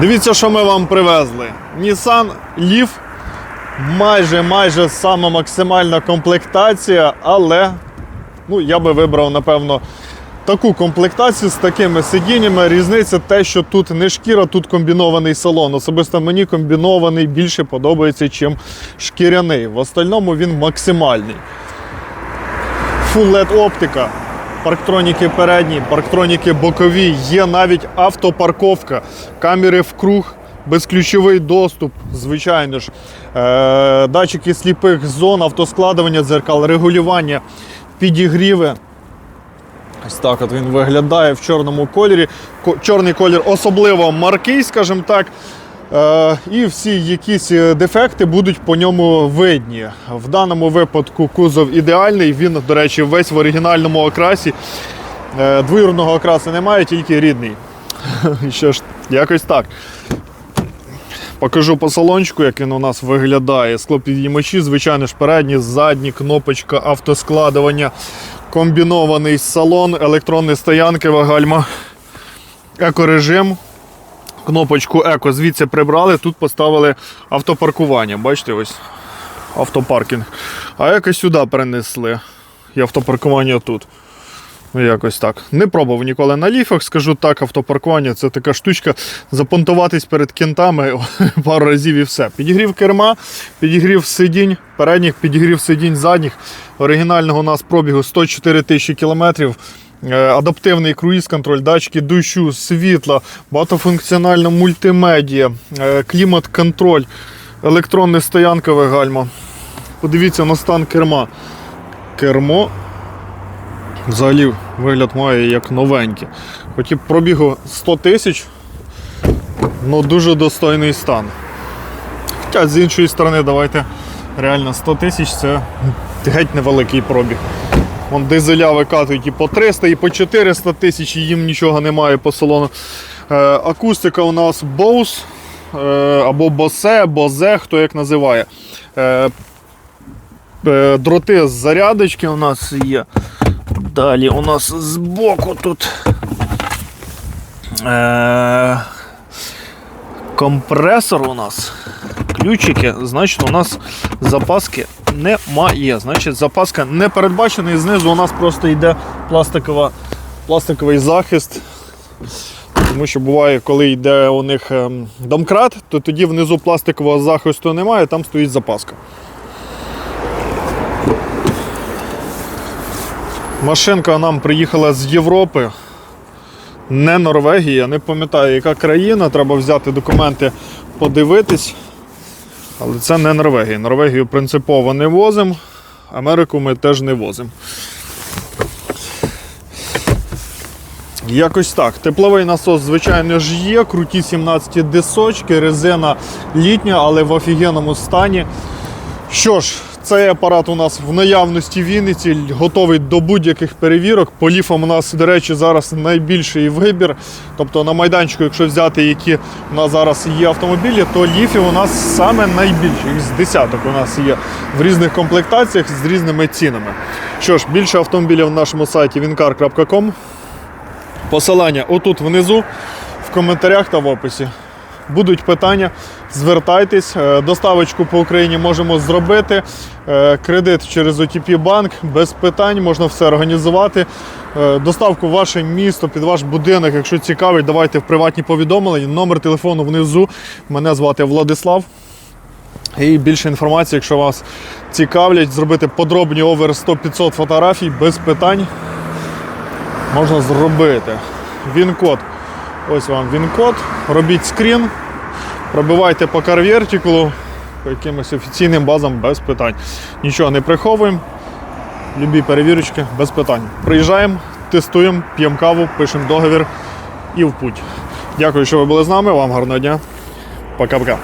Дивіться, що ми вам привезли. Nissan Leaf. Майже майже сама максимальна комплектація, але ну, я би вибрав, напевно, таку комплектацію з такими сидіннями. Різниця те, що тут не шкіра, тут комбінований салон. Особисто мені комбінований більше подобається, чим шкіряний. В остальному він максимальний. Full LED оптика, парктроніки передні, парктроніки бокові, є навіть автопарковка, камери в круг, безключовий доступ, звичайно ж, е- датчики сліпих зон, автоскладування дзеркал, регулювання, підігріви. Ось так от він виглядає в чорному кольорі. Ко- Чорний колір особливо маркий, скажімо так. Е, і всі якісь е, дефекти будуть по ньому видні. В даному випадку кузов ідеальний. Він, до речі, весь в оригінальному окрасі. Е, Двоюрного окрасу немає, тільки рідний. Що ж, якось так. Покажу по салончику, як він у нас виглядає. Склопідіймачі, звичайно ж, передні, задні, кнопочка автоскладування, комбінований салон, електронні стоянки, гальма, екорежим. Кнопочку еко звідси прибрали, тут поставили автопаркування. Бачите, ось автопаркінг. А еко сюди перенесли. І автопаркування тут. Ну, якось так. Не пробував ніколи на ліфах, скажу так, автопаркування це така штучка. Запонтуватись перед кінтами пару разів і все. Підігрів керма, підігрів сидінь, передніх, підігрів сидінь задніх. Оригінального у нас пробігу 104 тисячі кілометрів. Е, Адаптивний круїз-контроль, датчики дощу, світла, багатофункціональна мультимедія, е, клімат-контроль, електронне стоянкове гальма. Подивіться на стан керма. Кермо взагалі вигляд має як новеньке. Хоч пробігу 100 тисяч, але дуже достойний стан. Хоча з іншої сторони, давайте реально 100 тисяч це геть невеликий пробіг. Вон дизеля викатують і по 300, і по 400 тисяч, і їм нічого немає по салону. Е, акустика у нас Bose е, або Bose, Bose, хто як називає. Е, дроти з зарядочки у нас є. Далі у нас збоку тут е, компресор у нас. Ключики, значить, у нас запаски немає. Значить, запаска не передбачена і знизу у нас просто йде пластикова, пластиковий захист. Тому що буває, коли йде у них ем, домкрат, то тоді внизу пластикового захисту немає, там стоїть запаска. Машинка нам приїхала з Європи, не Норвегія, не пам'ятаю, яка країна, треба взяти документи, подивитись. Але це не Норвегія. Норвегію принципово не возимо, Америку ми теж не возимо. Якось так. Тепловий насос, звичайно ж, є. Круті 17 дисочки, резина літня, але в офігенному стані. Що ж, цей апарат у нас в наявності в Вінниці, готовий до будь-яких перевірок. По ліфам у нас, до речі, зараз найбільший вибір. Тобто на майданчику, якщо взяти, які у нас зараз є автомобілі, то ліфів у нас саме найбільше. Їх з десяток у нас є в різних комплектаціях з різними цінами. Що ж, більше автомобілів на нашому сайті wincar.com. Посилання отут внизу, в коментарях та в описі. Будуть питання, звертайтесь. Е, Доставочку по Україні можемо зробити. Е, Кредит через OTP банк без питань, можна все організувати. Е, Доставку в ваше місто, під ваш будинок. Якщо цікавить, давайте в приватні повідомлення. Номер телефону внизу. Мене звати Владислав. І більше інформації, якщо вас цікавлять, зробити подробні овер 100-500 фотографій без питань можна зробити. Він-код. Ось вам він-код. Робіть скрін, пробивайте по карвертикулу, по якимось офіційним базам без питань. Нічого не приховуємо. Любі перевірочки без питань. Приїжджаємо, тестуємо, п'ємо каву, пишемо договір і в путь. Дякую, що ви були з нами. Вам гарного дня. Пока-пока.